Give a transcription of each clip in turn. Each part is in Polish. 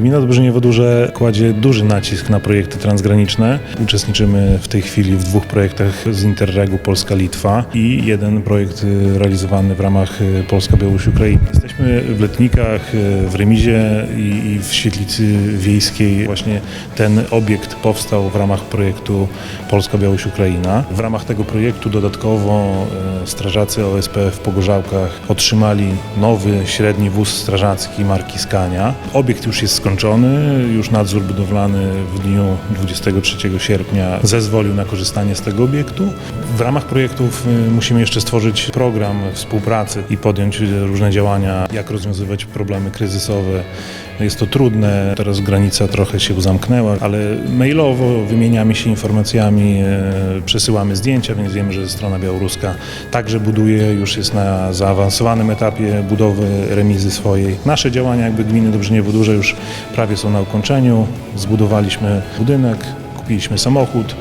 Gmina Dobrzyniewo Duże kładzie duży nacisk na projekty transgraniczne. Uczestniczymy w tej chwili w dwóch projektach z Interregu Polska-Litwa i jeden projekt y, realizowany w ramach y, Polska-Białoruś-Ukraina. Jesteśmy w Letnikach, y, w Remizie i, w Świetlicy Wiejskiej. Właśnie ten obiekt powstał w ramach projektu Polska-Białoruś-Ukraina. W ramach tego projektu dodatkowo strażacy OSP w Pogorzałkach otrzymali nowy średni wóz strażacki marki Scania. Obiekt już jest skończony, już nadzór budowlany w dniu 23 sierpnia zezwolił na korzystanie z tego obiektu. W ramach projektów y, musimy jeszcze stworzyć program współpracy i podjąć y, różne działania, jak rozwiązywać problemy kryzysowe. Jest to trudne, teraz granica trochę się zamknęła, ale mailowo wymieniamy się informacjami, e, przesyłamy zdjęcia, więc wiemy, że strona białoruska także buduje, już jest na zaawansowanym etapie budowy remizy swojej. Nasze działania jakby gminy Dobrzyniewo Duże już prawie są na ukończeniu. Zbudowaliśmy budynek, kupiliśmy samochód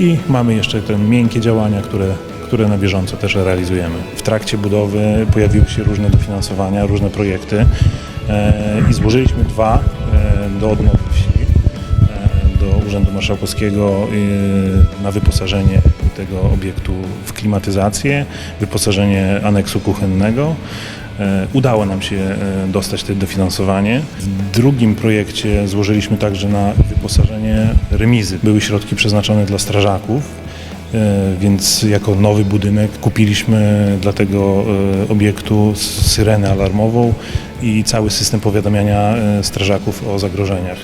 i mamy jeszcze te miękkie działania, które które na bieżąco też realizujemy. W trakcie budowy pojawiły się różne dofinansowania, różne projekty e, i złożyliśmy dwa e, do odnowy wsi, e, do Urzędu Marszałkowskiego na wyposażenie tego obiektu w klimatyzację, wyposażenie aneksu kuchennego. E, Udało nam się e, dostać to dofinansowanie. W drugim projekcie złożyliśmy także na wyposażenie remizy. Były środki przeznaczone dla strażaków. E, Więc jako nowy budynek kupiliśmy dla tego obiektu syrenę alarmową i cały system powiadamiania strażaków o zagrożeniach.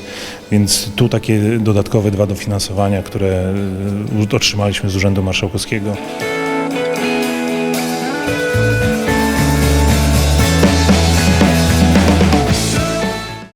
Więc tu takie dodatkowe dwa dofinansowania, które otrzymaliśmy z Urzędu Marszałkowskiego.